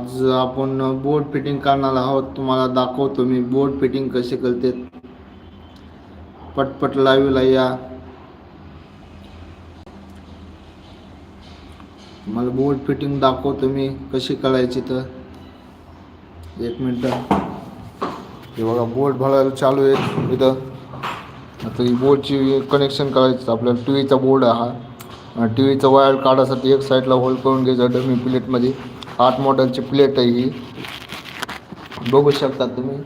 आज आपण board fitting करणार आहोत तुम्हाला दाखवतो मी बोर्ड फिटिंग कसे करते. पटपट लाईव्हला या. मला बोर्ड फिटिंग दाखवतो मी कशी करायची तर. एक मिनटं. हे बघा बोर्ड भरायला चालू आहे इथं. आता ही बोर्डची कनेक्शन करायचं आपल्याला टी व्हीचा बोर्ड आहे हा. टी व्हीचा वायर काढासाठी एक साईडला होल्ड करून घ्यायचं डमी प्लेटमध्ये आठ मॉडेलची प्लेट आहे ही. बघू शकता तुम्ही.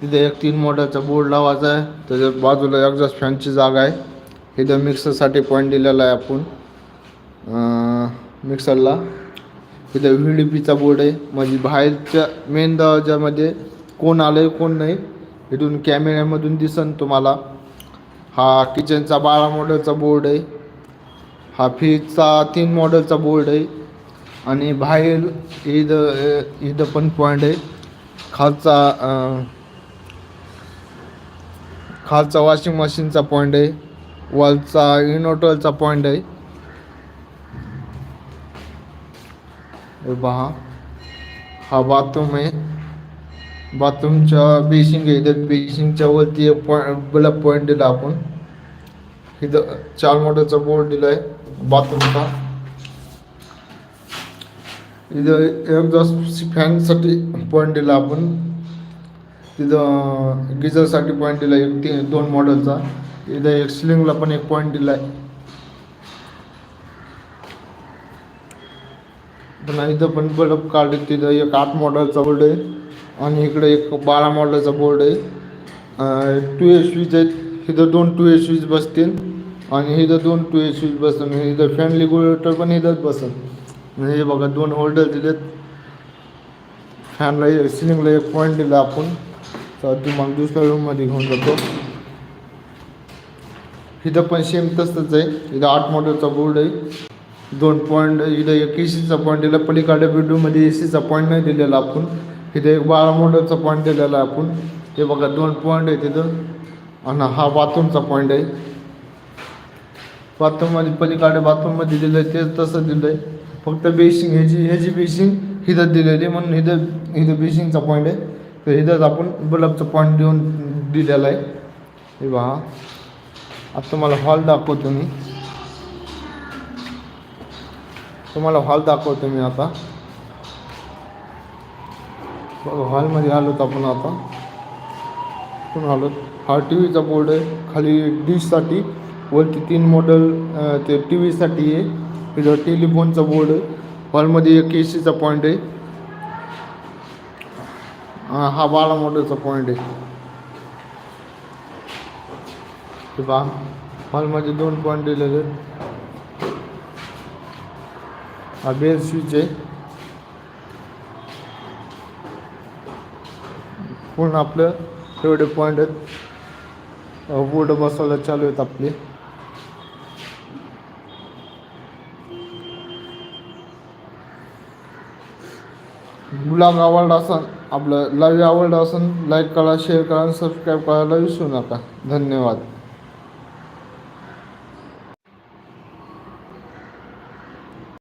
तिथे एक तीन मॉडेलचा बोर्ड लावायचा आहे. त्याच्या बाजूला एक्झॉस्ट फॅनची जागा आहे. इथं मिक्सरसाठी पॉईंट दिलेला आहे आपण. मिक्सरला इथं व्ही डी पीचा बोर्ड आहे. म्हणजे बाहेरच्या मेन दरवाजामध्ये कोण आलं आहे कोण नाही इथून कॅमेऱ्यामधून दिसन तुम्हाला. हा किचनचा बारा मॉडेलचा बोर्ड आहे. हा फ्रीजचा तीन मॉडेलचा बोर्ड आहे. आणि बाहेर ईद ईद पण पॉईंट आहे. खालचा खालचा वॉशिंग मशीनचा पॉईंट आहे. वॉलचा इनोटलचा पॉईंट आहे. हे पहा. हा बाथरूम आहे. बाथरूमच्या बेसिंग आहे. त्या बेसिंगच्या वरती एक पॉईंट बल्ब पॉईंट दिला आपण. इथं चार मोटरचा बोर्ड दिला आहे बाथरूमचा इथं एकदा फॅनसाठी पॉईंट दिला आपण तिथं गिझरसाठी पॉईंट दिला एक ती दोन मॉडेलचा इथं एक स्लिंगला पण एक पॉईंट दिला आहे पण इथं पण बल्ब काढले तिथं एक आठ मॉडेलचा बोर्ड आहे. आणि इकडे एक बारा मॉडेलचा बोर्ड आहे. टू एच स्विच आहेत. इथं दोन टू एच स्विच बसतील. आणि इथं दोन टू ए स्विच बसतील इथं फॅन रेग्युलेटर पण इथंच बसल म्हणजे हे बघा दोन होल्डर दिलेत. फॅनला एक सिलिंगला एक पॉईंट दिला आपण. तर तुम्हाला दुसऱ्या रूममध्ये घेऊन जातो. इथं पण सेम तसंच आहे. इथं आठ मॉडेलचा बोर्ड आहे. दोन पॉईंट इथं एक ए सीचा पॉईंट दिला. पलीकडे बेडरूममध्ये ए सीचा पॉईंट नाही दिलेला आपण. इथं एक बारा मॉडेलचा पॉईंट दिलेला आपण. हे बघा दोन पॉईंट आहे तिथं. आणि हा बाथरूमचा पॉईंट आहे. बाथरूममध्ये पलीकडे बाथरूममध्ये दिलं आहे तेच तसं दिलं आहे फक्त बेसिंग ह्याची ह्याची बेसिंग हिदत दिलेली म्हणून इथं इथं बेसिंगचा पॉईंट आहे. तर हिदत आपण बल्बचा पॉईंट देऊन दिलेला आहे. हे पहा आता तुम्हाला हॉल दाखवतो मी. तुम्हाला हॉल दाखवतो मी आता. बघा हॉलमध्ये आलोत आपण आता. कुठून आलो. हा टी व्हीचा बोर्ड आहे. खाली डिशसाठी वरती तीन मॉडेल ते टी व्हीसाठी आहे. इथं टेलिफोनचा बोर्ड आहे. हॉलमध्ये एक ए सीचा पॉईंट आहे. हा बारा मॉडेलचा पॉईंट आहे. ते पहा. हॉलमध्ये दोन पॉईंट दिलेले हा बेल स्विच आहे. पूर्ण आपलं एवढे पॉईंट आहेत. बोर्ड बसवायला चालू आहेत आपले. ब्लॉग आवडला असेल आपलं लाईव्ह आवडला असेल लाईक करा शेअर करा आणि सबस्क्राईब करायला विसरू नका. धन्यवाद.